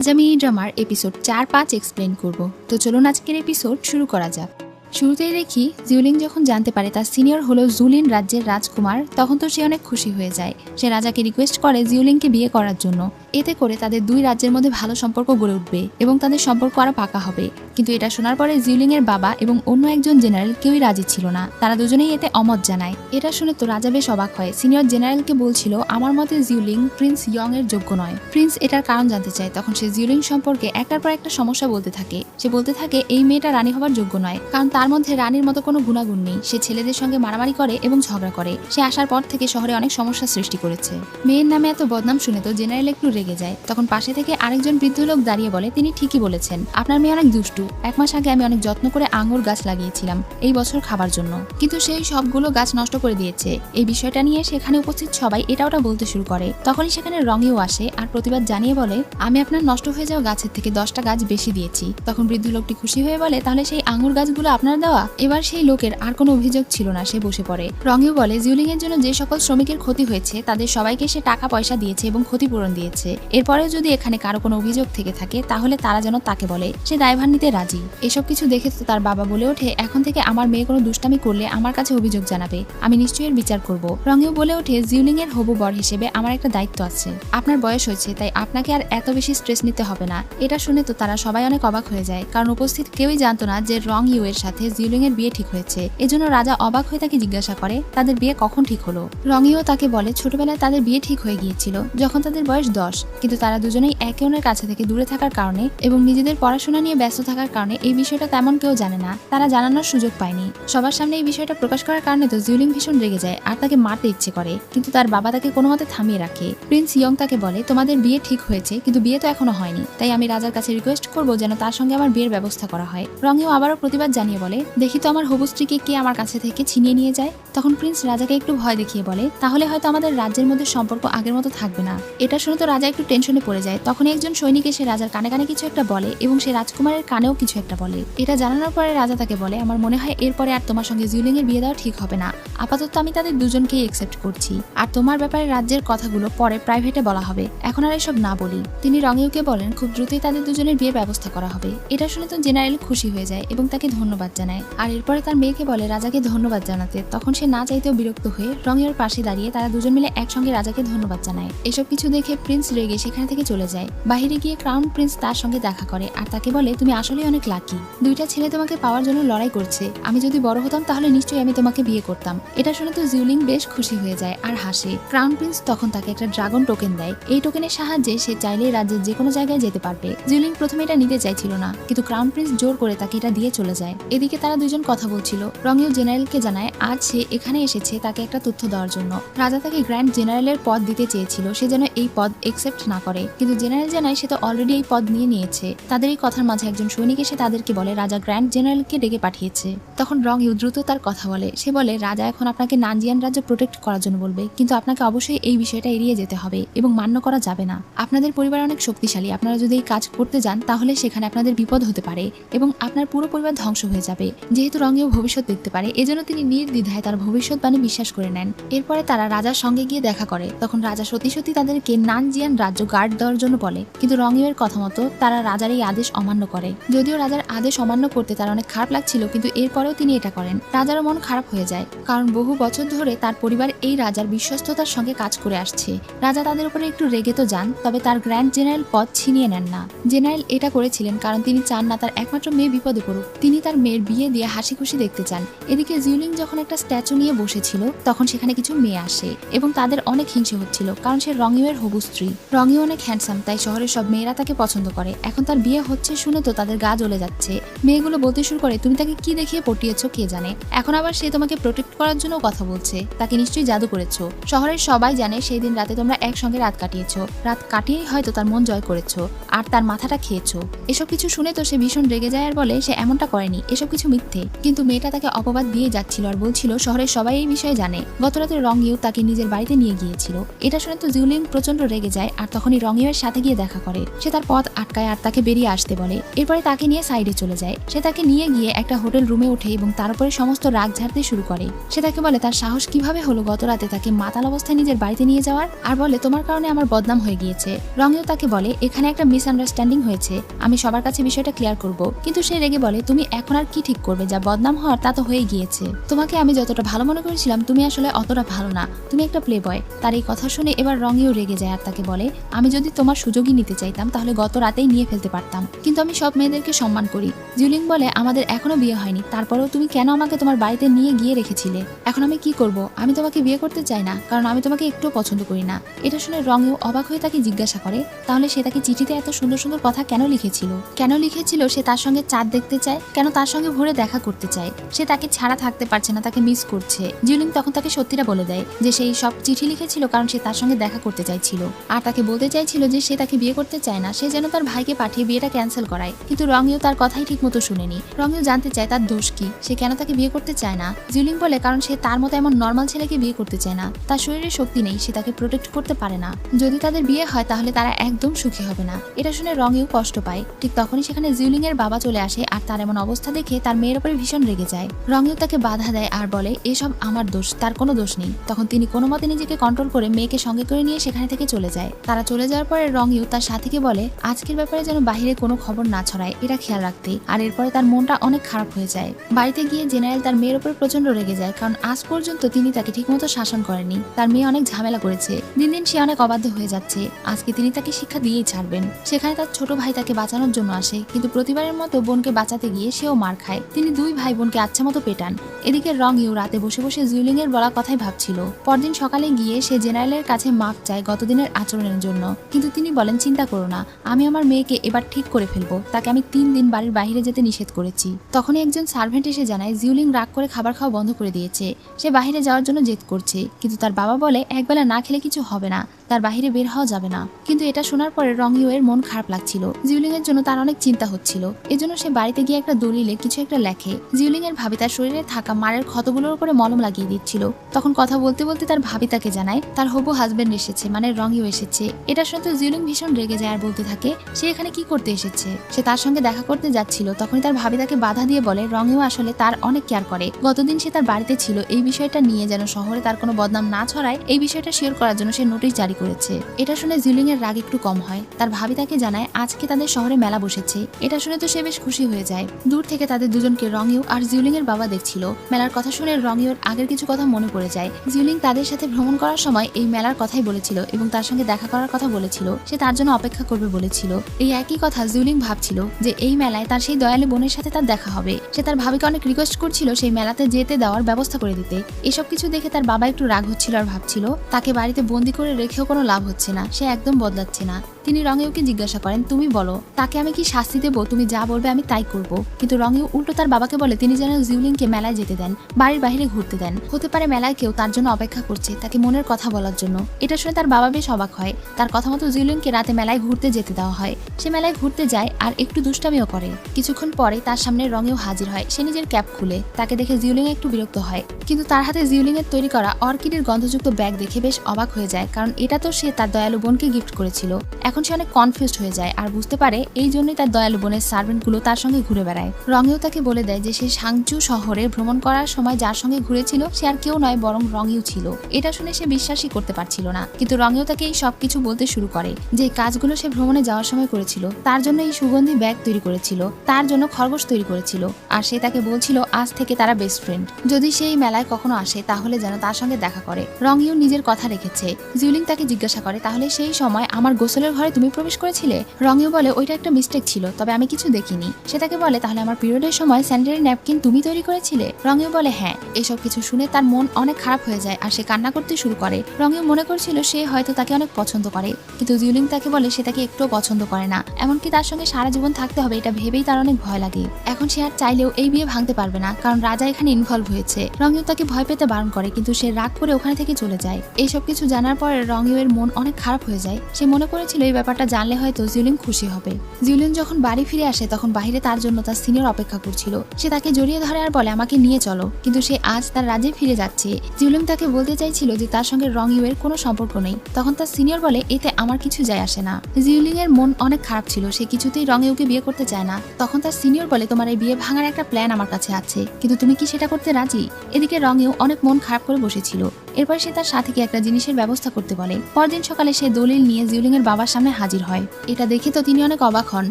আজ আমি এই ড্রামার এপিসোড চার পাঁচ এক্সপ্লেন করব। তো চলুন আজকের এপিসোড শুরু করা যাক। শুরুতেই দেখি জিউলিং যখন জানতে পারে তার সিনিয়র হলো জুলিন রাজ্যের রাজকুমার, তখন তো সে অনেক খুশি হয়ে যায়। সে রাজাকে রিকোয়েস্ট করে জিউলিংকে বিয়ে করার জন্য। এতে করে তাদের দুই রাজ্যের মধ্যে ভালো সম্পর্ক গড়ে উঠবে এবং তাদের সম্পর্ক আরও পাকা হবে। কিন্তু এটা শোনার পরে জিউলিং এর বাবা এবং অন্য একজন জেনারেল কেউই রাজি ছিল না। তারা দুজনেই এতে অমত জানায়। এটা শুনে তো রাজা বেশ অবাক হয়। সিনিয়র জেনারেলকে বলছিল, আমার মতে জিউলিং প্রিন্স ইয়ং এর যোগ্য নয়। প্রিন্স এটার কারণ জানতে চায়। তখন সে জিউলিং সম্পর্কে একটার পর একটা সমস্যা বলতে থাকে। সে বলতে থাকে, এই মেয়েটা রানী হবার যোগ্য নয়। কারণ তার মধ্যে রানীর মতো কোনো গুণাগুণ নেই। সে ছেলেদের সঙ্গে মারামারি করে এবং ঝগড়া করে। সে আসার পর থেকে শহরে অনেক সমস্যা সৃষ্টি করেছে। মেয়ের নামে এত বদনাম শুনে তো জেনারেল একটু রেগে যায়। তখন পাশে থেকে আরেকজন বৃদ্ধ লোক দাঁড়িয়ে বলে, তিনি ঠিকই বলেছেন। আপনার মেয়ে অনেক দুষ্টু। এক মাস আগে আমি অনেক যত্ন করে আঙুর গাছ লাগিয়েছিলাম এই বছর খাবার জন্য। কিন্তু সেই সবগুলো গাছ নষ্ট করে দিয়েছে। এই বিষয়টা নিয়ে সেখানে উপস্থিত সবাই এটা ওটা বলতে শুরু করে। তখনই সেখানে রঙেও আসে আর প্রতিবাদ জানিয়ে বলে, আমি আপনার নষ্ট হয়ে যাওয়া গাছের থেকে দশটা গাছ বেশি দিয়েছি। তখন বৃদ্ধ লোকটি খুশি হয়ে বলে, তাহলে সেই আঙুর গাছগুলো আপনার দেওয়া। এবার সেই লোকের আর কোনো অভিযোগ ছিল না, সে বসে পড়ে। রঙেও বলে জিউলিং এর জন্য যে সকল শ্রমিকের ক্ষতি হয়েছে, তাদের সবাইকে সে টাকা পয়সা দিয়েছে এবং ক্ষতিপূরণ দিয়েছে। এরপরেও যদি এখানে কারও কোনো অভিযোগ থেকে থাকে, তাহলে তারা যেন তাকে বলে। সে দায়ভার নিতে রাজি। এসব কিছু দেখে তো তার বাবা বলে ওঠে, এখন থেকে আমার মেয়ে কোনো দুষ্টামি করলে আমার কাছে অভিযোগ জানাবে। আমি নিশ্চয়ই এর বিচার করব। রঙেও বলে ওঠে জিউলিং এর হবু বর হিসেবে আমার একটা দায়িত্ব আছে। আপনার বয়স হয়েছে, তাই আপনাকে আর এত বেশি স্ট্রেস নিতে হবে না। এটা শুনে তো তারা সবাই অনেক অবাক হয়ে যায়, কারণ উপস্থিত কেউই জানতো না যে রং ইউ এর সাথে জিউলিং এর বিয়ে ঠিক হয়েছে। এজন্য রাজা অবাক হয়ে তাকে জিজ্ঞাসা করে, তাদের বিয়ে কখন ঠিক হলো? রং ইউ তাকে বলে, ছোটবেলায় তাদের বিয়ে ঠিক হয়ে গিয়েছিল, যখন তাদের বয়স দশ। কিন্তু তারা দুজনেই একে অন্যের কাছে থেকে দূরে থাকার কারণে এবং নিজেদের পড়াশোনা নিয়ে ব্যস্ত থাকার কারণে এই বিষয়টা তেমন কেউ জানে না। তারা জানানোর সুযোগ পায়নি। সবার সামনে এই বিষয়টা প্রকাশ করার কারণে তো জিউলিং ভীষণ রেগে যায় আর তাকে মারতে ইচ্ছে করে। কিন্তু তার বাবা তাকে কোনো মতে থামিয়ে রাখে। প্রিন্স ইয়ং তাকে বলে, তোমাদের বিয়ে ঠিক হয়েছে, কিন্তু বিয়ে তো এখনও হয়নি। তাই আমি রাজার কাছে রিকোয়েস্ট করব যেন তার সঙ্গে আমার বিয়ের ব্যবস্থা করা হয়। রঙেও আবারও প্রতিবাদ জানিয়ে বলে দেখি তো আমার হবু স্ত্রীকে কে আমার কাছে থেকে ছিনিয়ে নিয়ে যায়। তখন প্রিন্স রাজাকে একটু ভয় দেখিয়ে বলে, তাহলে হয়তো আমাদের রাজ্যের মধ্যে সম্পর্ক আগের মতো থাকবে না। এটা শুনে তো রাজা একটু টেনশনে পড়ে যায়। তখন একজন সৈনিক এসে রাজার কানে কানে কিছু একটা বলে এবং সে রাজকুমারের কানেও কিছু একটা বলে। এটা জানানোর পরে রাজা তাকে বলে, আমার মনে হয় এরপরে আর তোমার সঙ্গে জিউলিং এর বিয়ে দেওয়া ঠিক হবে না। আপাতত আমি তাদের দুজনকেই একসেপ্ট করছি। আর তোমার ব্যাপারে রাজ্যের কথাগুলো পরে প্রাইভেটে বলা হবে। এখন আর এসব না বলি। তিনি রঙেউকে বলেন, খুব দ্রুতই তাদের দুজনের বিয়ের ব্যবস্থা করা হবে। এটা শুনে তো জেনারেল খুশি হয়ে যায় এবং তাকে ধন্যবাদ জানায়। আর এরপরে তার মেয়েকে বলে, রাজাকে ধন্যবাদ জানাতে। তখন সে না চাইতেও বিরক্ত হয়ে রঙের পাশে দাঁড়িয়ে তারা দুজন মিলে একসঙ্গে রাজাকে ধন্যবাদ জানায়। এসব কিছু দেখে প্রিন্স রেগে সেখান থেকে চলে যায়। বাহিরে গিয়ে ক্রাউন প্রিন্স তার সঙ্গে দেখা করে আর তাকে বলে, তুমি আসলেই অনেক লাকি দুইটা ছেলে তোমাকে পাওয়ার জন্য লড়াই করছে। আমি যদি বড় হতাম তাহলে নিশ্চয়ই আমি তোমাকে বিয়ে করতাম। এটা শুনে তো জিউলিং বেশ খুশি হয়ে যায় আর হাসে। ক্রাউন প্রিন্স তখন তাকে একটা ড্রাগন টোকেন দেয়। এই টোকেনের সাহায্যে সে চাইলে রাজ্যের যে কোনো জায়গায় যেতে পারবে। জিউলিং প্রথমে এটা নিতে চাইছিল না, কিন্তু ক্রাউন প্রিন্স জোর করে তাকে এটা দিয়ে চলে যায়। এদিকে তারা দুজন কথা বলছিল। রঙিও জেনারেলকে জানায়, আজ সে এখানে এসেছে, তাকে একটা তথ্য দেওয়ার জন্য। রাজা তাকে গ্র্যান্ড জেনারেলের পদ দিতে চেয়েছিল, সে যেন এই পদ একসেপ্ট না করে। কিন্তু জেনারেল জানায়, সে তো অলরেডি এই পদ নিয়ে নিয়েছে। তাদের এই কথার মাঝে একজন সৈনিক এসে তাদেরকে বলে, রাজা গ্র্যান্ড জেনারেলকে ডেকে পাঠিয়েছে। তখন রং ইউ দ্রুত তার কথা বলে। সে বলে, রাজা এখন আপনাকে নানজিয়ান রাজ্য প্রোটেক্ট করার জন্য বলবে, কিন্তু আপনাকে অবশ্যই এই বিষয়টা এড়িয়ে যেতে হবে এবং মান্য করা যাবে না। আপনাদের পরিবার অনেক শক্তিশালী। আপনারা যদি এই কাজ করতে যান, তাহলে সেখানে আপনাদের বিপদ হতে পারে এবং আপনার পুরো পরিবার ধ্বংস হয়ে যাবে। যেহেতু রঙেও ভবিষ্যৎ দেখতে পারে, এজন্য তিনি নির্দ্বিধায় তার ভবিষ্যৎবাণী বিশ্বাস করে নেন। এরপরে তারা রাজার সঙ্গে গিয়ে দেখা করে। তখন রাজা সত্যি সত্যি তাদেরকে নানজিয়ান রাজ্য গার্ড দেওয়ার জন্য বলে। কিন্তু রঙিয়ের কথা মতো তারা রাজার এই আদেশ অমান্য করে। যদিও রাজার আদেশ অমান্য করতে তার অনেক খারাপ লাগছিল, কিন্তু এরপরেও তিনি এটা করেন। রাজারও মন খারাপ হয়ে যায়, কারণ বহু বছর ধরে তার পরিবার এই রাজার বিশ্বস্ততার সঙ্গে কাজ করে আসছে। রাজা তাদের উপরে একটু রেগে তো যান, তবে তার গ্র্যান্ড জেনারেল পদ ছিনিয়ে নেন না। জেনারেল এটা করেছিলেন কারণ তিনি চান না তার একমাত্র মেয়ে বিপদে পড়ুক। তিনি তার মেয়ের বিয়ে দিয়ে হাসি খুশি দেখতে চান। এদিকে জিউলিং যখন একটা স্ট্যাচু নিয়ে বসেছিল, তখন সেখানে কিছু মেয়ে আসে এবং তাদের অনেক হিংসে হচ্ছিল, কারণ সে রঙিউয়ের হবু স্ত্রী। রঙিউ অনেক হ্যান্ডসাম তাই শহরের সব মেয়েরা তাকে পছন্দ করে। এখন তার বিয়ে হচ্ছে শুনে তো তাদের গা জ্বলে যাচ্ছে। মেয়েগুলো বলতে শুরু করে, তুমি তাকে কি দেখিয়ে পটিয়েছো কে জানে? এখন আবার সে তোমাকে প্রোটেক্ট করার জন্য কথা বলছে। তাকে নিশ্চয়ই জাদু করেছ। শহরের সবাই জানে সেই দিন রাতে তোমরা একসঙ্গে রাত কাটিয়েছো। রাত কাটিয়েই হয়তো তার মন জয় করেছ, আর তার মাথাটা খেয়েছো। এসব কিছু শুনে তো সে ভীষণ রেগে যায় আর বলে, সে এমনটা করেনি। এসব কিছু মিথ্যে। কিন্তু মেয়েটা তাকে অপবাদ দিয়ে যাচ্ছিল আর বলছিল, শহরের সবাই এই বিষয়ে জানে। গতরাতে রঙিও তাকে নিজের বাড়িতে নিয়ে গিয়েছিল। এটা শুনে তো জিউলিং প্রচণ্ড রেগে যায় আর তখনই রঙিয়ের সাথে গিয়ে দেখা করে। সে তার পথ আটকায় আর তাকে বেরিয়ে আসতে বলে। এরপরে তাকে নিয়ে সাইডে চলে যায়। সে তাকে নিয়ে গিয়ে একটা হোটেল রুমে ওঠে এবং তার উপরে সমস্ত রাগ ঝাড়তে শুরু করে। সে তাকে বলে, তার সাহস কীভাবে হলো গত রাতে তাকে মাতাল অবস্থায় নিজের বাড়িতে নিয়ে যাওয়ার? আর বলে, তোমার কারণে আমার বদনাম হয়ে গিয়েছে। রঙেও তাকে বলে, এখানে একটা মিস মিসআন্ডারস্ট্যান্ডিং হয়েছে। আমি সবার কাছে বিষয়টা ক্লিয়ার করব। কিন্তু সে রেগে বলে, তুমি এখন আর কি ঠিক করবে? যা বদনাম হওয়ার তা তো হয়ে গিয়েছে। তোমাকে আমি যতটা ভালো মনে করেছিলাম, তুমি আসলে অতটা ভালো না। তুমি একটা প্লে বয় তার এই কথা শুনে এবার রঙেও রেগে যায় আর তাকে বলে, আমি যদি তোমার সুযোগই নিতে চাইতাম, তাহলে গত রাতেই নিয়ে ফেলতে পারতাম। কিন্তু আমি সব মেয়েদেরকে সম্মান করি। জিউলিং বলে, আমাদের এখনও বিয়ে হয়নি। তারপরেও তুমি কেন আমাকে তোমার বাড়িতে নিয়ে গিয়ে রেখেছিলে? এখন আমি কি করব? আমি তোমাকে বিয়ে করতে চাই না, কারণ আমি তোমাকে একটুও পছন্দ করি না। এটা শুনে রঙেও অবাক হয়ে তাকে জিজ্ঞাসা করে, তাহলে সে তাকে চিঠিতে এত সুন্দর সুন্দর কথা কেন লিখেছিল? কেন লিখেছিল সে তার সঙ্গে চাঁদ দেখতে চায়? কেন তার সঙ্গে ভোরে দেখা করতে চায়। সে তাকে ছাড়া থাকতে পারছে না, তাকে মিস করছে। জিউলিং তখন তাকে সত্যিটা বলে দেয় যে সেই সব চিঠি লিখেছিল কারণ সে তার সঙ্গে দেখা করতে চাইছিল। আর তাকে বলতে চাইছিল যে সে তাকে বিয়ে করতে চায় না, সে যেন তার ভাইকে পাঠিয়ে বিয়েটা ক্যান্সেল করায়। কিন্তু রঙিও তার কথাই ঠিক মতো শুনেনি। রঙিও জানতে চায় তার দোষ কি, সে কেন তাকে বিয়ে করতে চায় না? জিউলিং বলে, কারণ সে তার মতো এমন নর্মাল ছেলেকে বিয়ে করতে চায় না। তার শরীরে শক্তি নেই, সে তাকে প্রোটেক্ট করতে পারে না। যদি তাদের বিয়ে হয়, তাহলে তারা একদম সুখী হবে না। এটা শুনে রঙেও কষ্ট পায়। ঠিক তখনই সেখানে জিউলিং এর বাবা চলে আসে, আর তার এমন অবস্থা দেখে তার মেয়ের উপরে ভীষণ রেগে যায়। রঙেও তাকে বাধা দেয় আর বলে, এসব আমার দোষ, তার কোনো দোষ নেই। তখন তিনি কোনো মতে নিজেকে কন্ট্রোল করে মেয়েকে সঙ্গে করে নিয়ে সেখানে থেকে চলে যায়। তারা চলে যাওয়ার পরে রঙিও তার সাথীকে বলে, আজকের ব্যাপারে যেন বাহিরে কোনো খবর না ছড়ায়, এটা খেয়াল রাখতে। আর এরপরে তার মনটা অনেক খারাপ হয়ে যায়। বাড়িতে গিয়ে জেনারেল তার মেয়ের উপর প্রচণ্ড রেগে যায়, কারণ আজ পর্যন্ত তিনি তাকে ঠিকমতো শাসন করেনি তার মেয়ে অনেক ঝামেলা করেছে। দিন দিন সে অনেক অবাধ্য হয়ে যাচ্ছে। আজকে তিনি তাকে শিক্ষা দিয়েই ছাড়বেন। সেখানে তার ছোট ভাই তাকে বাঁচানোর জন্য আসে, কিন্তু প্রতিবারের মতো বোনকে বাঁচাতে গিয়ে সেও মার খায়। তিনি দুই ভাই বোনকে আচ্ছা মতো পেটান। এদিকে রং ইউ রাতে বসে বসে জুইলিং এর বলা কথাই ভাবছিল। পরদিন সকালে গিয়ে সে জেনারেলের কাছে মাপ চায় গতদিনের আচরণের জন্য। কিন্তু তিনি বলেন, চিন্তা করো না, আমি আমার মেয়েকে এবার ঠিক করে ফেলব। তাকে আমি তিন দিন বাড়ির বাইরে যেতে নিষেধ করেছি। তখনই একজন সার্ভেন্ট এসে জানায় জিউলিং রাগ করে খাবার খাওয়া বন্ধ করে দিয়েছে। সে বাইরে যাওয়ার জন্য জেদ করছে। কিন্তু তার বাবা বলে, একবেলা না খেলে কিছু হবে না। তার বাইরে বের হওয়া যাবে না। কিন্তু এটা শোনার পরে রঙিও এর মন খারাপ লাগছিল। জিউলিং এর জন্য তার অনেক চিন্তা হচ্ছিল। এজন্য সে বাড়িতে গিয়ে একটা দলিলে কিছু একটা লেখে। জিউলিং এর ভাবি তার শরীরে থাকা মারের ক্ষতগুলোর উপরে মলম লাগিয়ে দিচ্ছিল। তখন কথা বলতে বলতে তার ভাবি তাকে জানায়, তার হবু হাজবেন্ড এসেছে মানে রঙিও এসেছে। এটা শুনে তো জিউলিং ভীষণ রেগে যায় আর বলতে থাকে, সে এখানে কি করতে এসেছে? সে তার সঙ্গে দেখা করতে যাচ্ছিল। তখনই তার ভাবি তাকে বাধা দিয়ে বলে রঙিও আসলে তার অনেক কেয়ার করে। গতদিন সে তার বাড়িতে ছিল। এই বিষয়টা নিয়ে যেন শহরে তার কোনো বদনাম না ছড়ায়, এই বিষয়টা শেয়ার করার জন্য সে নোটিশ জারি করেছে। এটা শুনে জিউলিং এর রাগ একটু কম হয়। তার ভাবি তাকে জানায়, আজকে তাদের শহরে মেলা বসেছে। এটা শুনে তো সে বেশ খুশি হয়ে যায়। দূর থেকে তাদের দুজনকে রঙিও আর জিউলিং এর বাবা দেখছিল। মেলার কথা শুনে রঙিওর আগের কিছু কথা মনে পড়ে যায়। জিউলিং তাদের সাথে ভ্রমণ করার সময় এই মেলার কথাই বলেছিল এবং তার সঙ্গে দেখা করার কথা বলেছিল। সে তার জন্য অপেক্ষা করবে বলেছিল। এই একই কথা জিউলিং ভাবছিল যে এই মেলায় তার সেই দয়ালু বোনের সাথে তার দেখা হবে। সে তার ভাবিকে অনেক রিকোয়েস্ট করছিল সেই মেলাতে যেতে দেওয়ার ব্যবস্থা করে দিতে। এসব কিছু দেখে তার বাবা একটু রাগ হচ্ছিল আর ভাবছিল। তাকে বাড়িতে বন্দি করে রেখেও কোনো লাভ হচ্ছে না সে একদম বদলাচ্ছে না। তিনি রঙেওকে জিজ্ঞাসা করেন, তুমি বলো, তাকে আমি কি শাস্তি দেবো? তুমি যা বলবে আমি তাই করব। কিন্তু রঙেও উল্টো তার বাবাকে বলে, তিনি যেন জিউলিংকে মেলায় যেতে দেন, বাড়ির বাইরে ঘুরতে দেন। হতে পারে মেলায় কেউ তার জন্য অপেক্ষা করছে তাকে মনের কথা বলার জন্য। এটা শুনে তার বাবা বেশ অবাক হয়। তার কথা মতো জিউলিংকে রাতে মেলায় ঘুরতে যেতে দেওয়া হয়। সে মেলায় ঘুরতে যায় আর একটু দুষ্টামিও করে। কিছুক্ষণ পরে তার সামনে রঙেও হাজির হয়। সে নিজের ক্যাপ খুলে, তাকে দেখে জিউলিং একটু বিরক্ত হয়। কিন্তু তার হাতে জিউলিং এর তৈরি করা অর্কিডের গন্ধযুক্ত ব্যাগ দেখে বেশ অবাক হয়ে যায়, কারণ এটা তো সে তার দয়ালু বোনকে গিফট করেছিল। এখন সে অনেক কনফিউজড হয়ে যায় আর বুঝতে পারে এই জন্যই তার দয়ালু বোনের সার্ভেন্টগুলো তার সঙ্গে ঘুরে বেড়ায়। রঙেও তাকে বলে দেয় যে সে সাংচু শহরে ভ্রমণ করার সময় যার সঙ্গে ঘুরেছিল সে আর কেউ নয়, বরং রঙেও ছিল। এটা শুনে সে বিশ্বাসই করতে পারছিল না। কিন্তু রঙেও তাকে এই সব কিছু বলতে শুরু করে যে কাজগুলো সে ভ্রমণে যাওয়ার সময় করেছিল। তার জন্য এই সুগন্ধি ব্যাগ তৈরি করেছিল। তার জন্য খরগোশ তৈরি করেছিল। আর সে তাকে বলছিল, আজ থেকে তারা বেস্ট ফ্রেন্ড যদি সে এই মেলায় কখনো আসে, তাহলে যেন তার সঙ্গে দেখা করে। রঙিও নিজের কথা রেখেছে। জিউলিং তাকে জিজ্ঞাসা করে, তাহলে সেই সময় আমার গোসলের ঘরে তুমি প্রবেশ করেছিলে? রঙিও বলে, ওইটা একটা মিস্টেক ছিল, তবে আমি কিছু দেখিনি। সে তাকে বলে, তাহলে আমার পিরিয়ডের সময় স্যানিটারি ন্যাপকিন তুমি তৈরি করেছিলে? রঙিও বলে হ্যাঁ। এসব কিছু শুনে তার মন অনেক খারাপ হয়ে যায় আর সে কান্না করতে শুরু করে। রঙিও মনে করছিল সে হয়তো তাকে অনেক পছন্দ করে, কিন্তু জিউলিং তাকে বলে, সে তাকে একটুও পছন্দ করে না। এমনকি তার সঙ্গে সারা জীবন থাকতে হবে, এটা ভেবেই তার অনেক ভয় লাগে। এখন সে আর চাইলেও এই বিয়ে ভাঙতে পারবে না, কারণ রাজা এখানে ইনভলভ হয়েছে। রঙিও তাকে ভয় পেতে বারণ করে, কিন্তু সে রাগ করে ওখানে থেকে চলে যায়। এইসব কিছু জানার পরে রঙিও এর মন অনেক খারাপ হয়ে যায়। সে মনে করেছিল এই ব্যাপারটা জানলে হয়তো জিউলিং খুশি হবে। জিউলিং যখন বাড়ি ফিরে আসে, তখন বাইরে তার জন্য তার সিনিয়র অপেক্ষা করছিল। সে তাকে জড়িয়ে ধরে আর বলে, আমাকে নিয়ে চলো। কিন্তু সে আজ তার রাজ্যে ফিরে যাচ্ছে। জিউলিং তাকে বলতে চাইছিল যে তার সঙ্গে রং ইউয়ের কোনো সম্পর্ক নেই। তখন তার সিনিয়র বলে, এতে আমার কিছু যায় আসে না। জিউলিং এর মন অনেক খারাপ ছিল। সে কিছুতেই রং ইউকে বিয়ে করতে চায় না। তখন তার সিনিয়র বলে, তোমার এই বিয়ে ভাঙার একটা প্ল্যান আমার কাছে আছে। কিন্তু তুমি কি সেটা করতে রাজি? এদিকে রং ইউ অনেক মন খারাপ করে বসেছিল। এরপর সে তার সাথীকে একটা জিনিসের ব্যবস্থা করতে বলে। পরদিন সকালে সে দলিল নিয়ে জিউলিং এর বাবার হাজির হয়। এটা দেখে তো তিনি অনেক অবাক হন।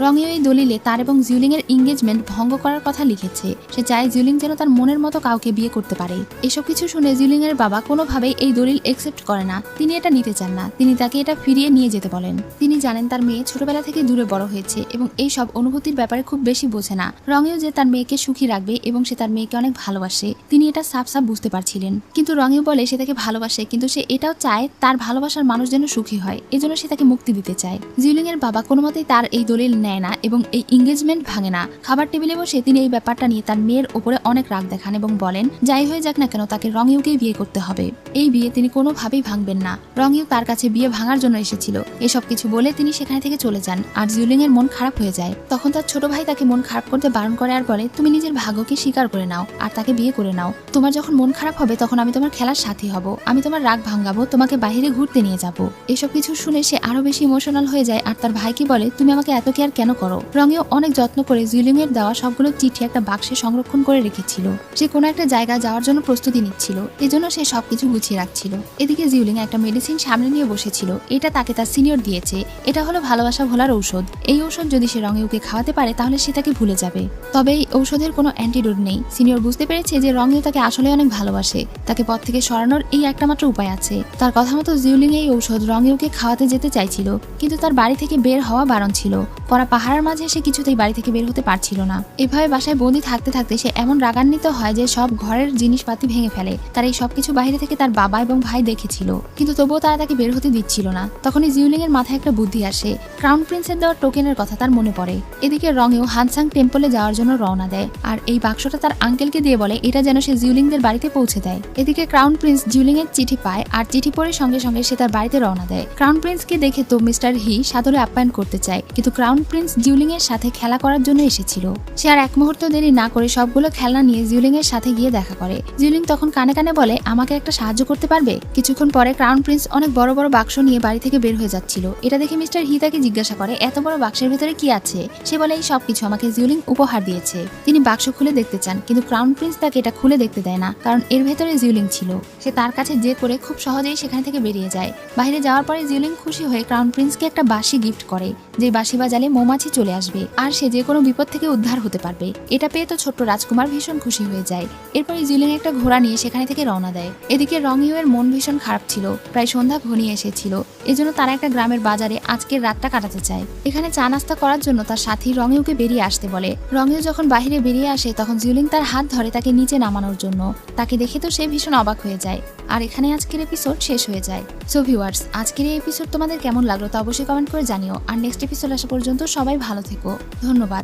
রঙিও এই দলিলে তার এবং জিউলিং এর এঙ্গেজমেন্ট ভঙ্গ করার কথা লিখেছে। সে চায় জিউলিং যেন তার মনের মতো কাউকে বিয়ে করতে পারে। এসব কিছু শুনে জিউলিং এর বাবা কোনোভাবেই এই দলিল একসেপ্ট করে না। তিনি এটা নিতে চান না। তিনি তাকে এটা ফিরিয়ে নিয়ে যেতে বলেন। তিনি জানেন তার মেয়ে ছোটবেলা থেকে দূরে বড় হয়েছে এবং এই সব অনুভূতির ব্যাপারে খুব বেশি বোঝে না। রঙেও যে তার মেয়েকে সুখী রাখবে এবং সে তার মেয়েকে অনেক ভালোবাসে, তিনি এটা সাফ সাফ বুঝতে পারছিলেন। কিন্তু রঙেও বলে সে তাকে ভালোবাসে, কিন্তু সে এটাও চায় তার ভালোবাসার মানুষ যেন সুখী হয়। এজন্য সে তাকে মুক্তি দিতে চায়। জিউলিং এর বাবা কোনো মতেই তার এই দলিল নেয় না এবং এই এঙ্গেজমেন্ট ভাঙে না। খাবার টেবিলে বসে তিনি এই ব্যাপারটা নিয়ে তার মেয়ের উপরে অনেক রাগ দেখান এবং বলেন, যাই হয়ে যাক না কেন, তাকে রঙিউকেই বিয়ে করতে হবে। এই বিয়ে তিনি কোনোভাবেই ভাঙবেন না। রঙিউ তার কাছে বিয়ে ভাঙার জন্য এসেছিল। এসব কিছু বলে তিনি সেখানে থেকে চলে যান আর জিউলিং এর মন খারাপ হয়ে যায়। তখন তার ছোট ভাই তাকে মন খারাপ করতে বারণ করে আর বলে, তুমি নিজের ভাগ্যকে স্বীকার করে নাও আর তাকে বিয়ে করে নাও। তোমার যখন মন খারাপ হবে, তখন আমি তোমার খেলার সাথী হব। আমি তোমার রাগ ভাঙাবো, তোমাকে বাইরে ঘুরতে নিয়ে যাব। এসব কিছু শুনে সে আরও বেশি ইমোশনাল হয়ে যায় আর তার ভাইকে বলে, তুমি আমাকে এত কেয়ার কেন করো? রঙেও অনেক যত্ন করে জিউলিং এর দেওয়া সবগুলো চিঠি একটা বাক্সে সংরক্ষণ করে রেখেছিল। সে কোনো একটা জায়গায় যাওয়ার জন্য প্রস্তুতি নিচ্ছিল। এজন্য সে সবকিছু গুছিয়ে রাখছিল। এদিকে জিউলিং একটা মেডিসিন সামনে নিয়ে বসেছিল। এটা তাকে তার সিনিয়র দিয়েছে। এটা হলো ভালোবাসা ভোলার ঔষধ। এই ঔষধ যদি সে রঙেউকে খাওয়াতে পারে, তাহলে সে তাকে ভুলে যাবে। তবে এই ঔষধের কোনো অ্যান্টিডোট নেই। সিনিয়র বুঝতে পেরেছে যে রঙেও তাকে আসলে অনেক ভালোবাসে। তাকে পথ থেকে সরানোর এই একটা মাত্র উপায় আছে। তার কথা মতো জিউলিং এই ঔষধ রঙেউকে খাওয়াতে যেতে চাইছিল। কিন্তু তার বাড়ি থেকে বের হওয়া বারণ ছিল। পরা পাহাড়ের মাঝে সে কিছুতেই বাড়ি থেকে বের হতে পারছিল না। এভাবে বাসায় বন্দি থাকতে থাকতে সে এমন রাগান্বিত হয় যে সব ঘরের জিনিসপাতি ভেঙে ফেলে। তার এই সবকিছু বাইরে থেকে তার বাবা এবং ভাই দেখেছিল। কিন্তু তবুও তারা তাকে বের হতে দিচ্ছিল না। তখনই জিউলিং এর মাথায় একটা বুদ্ধি আসে। ক্রাউন প্রিন্সের দেওয়া টোকেনের কথা তার মনে পড়ে। এদিকে রঙেও হানসাং টেম্পলে যাওয়ার জন্য রওনা দেয়। আর এই বাক্সটা তার আঙ্কেলকে দিয়ে বলে, এটা যেন সে জিউলিংদের বাড়িতে পৌঁছে দেয়। এদিকে ক্রাউন প্রিন্স জিউলিং এর চিঠি পায় আর চিঠি পড়ে সঙ্গে সঙ্গে সে তার বাড়িতে রওনা দেয়। ক্রাউন প্রিন্সকে দেখে তো মিস্টার হি সাদরে আপ্যায়ন করতে চায়, কিন্তু ক্রাউন প্রিন্স জিউলিং এর সাথে খেলা করার জন্য এসেছিল। সে আর এক মুহূর্ত দেরি না করে সবগুলো খেলনা নিয়ে জিউলিং এর সাথে গিয়ে দেখা করে। জিউলিং তখন কানে কানে বলে, আমাকে একটা সাহায্য করতে পারবে? কিছুক্ষণ পরে ক্রাউন প্রিন্স অনেক বড় বড় বাক্স নিয়ে বাড়ি থেকে বের হয়ে যাচ্ছিল। এটা দেখে মিস্টার হি তাকে জিজ্ঞাসা করে, এত বড় বাক্সের ভেতরে কি আছে? সে বলে, এই সবকিছু আমাকে জিউলিং উপহার দিয়েছে। তিনি বাক্স খুলে দেখতে চান, কিন্তু ক্রাউন প্রিন্স তাকে এটা খুলে দেখতে দেয় না, কারণ এর ভেতরে জিউলিং ছিল। সে তার কাছে যে করে খুব সহজেই সেখান থেকে বেরিয়ে যায়। বাইরে যাওয়ার পরে জিউলিং খুশি হয়ে ক্রাউন প্রিন্সকে একটা বাঁশি গিফট করে, যে বাঁশি বাজালে মৌমাছি চলে আসবে, আর সে যে কোনো বিপদ থেকে উদ্ধার হতে পারবে। এটা পেয়ে তো ছোট্ট রাজকুমার ভীষণ খুশি হয়ে যায়। এরপরে জিউলিং একটা ঘোড়া নিয়ে সেখানে থেকে রওনা দেয়। এদিকে এর মন ভীষণ খারাপ ছিল, প্রায় সন্ধ্যা ঘনিয়ে এসেছিল। এজন্য তারা একটা গ্রামের বাজারে আজকের রাতটা কাটাতে চায়। এখানে চা নাস্তা করার জন্য তার সাথী রঙিউকে বেরিয়ে আসতে বলে। রঙিউ যখন বাইরে বেরিয়ে আসে, তখন জিউলিং তার হাত ধরে তাকে নিচে নামানোর জন্য। তাকে দেখে তো সে ভীষণ অবাক হয়ে যায়। আর এখানে আজকের এপিসোড শেষ হয়ে যায়। সো ভিউয়ার্স আজকের এই এপিসোড তোমাদের কেমন লাগল তা অবশ্যই কমেন্ট করে জানিও। আর নেক্সট এপিসোড আসা পর্যন্ত সবাই ভালো থেকো। ধন্যবাদ।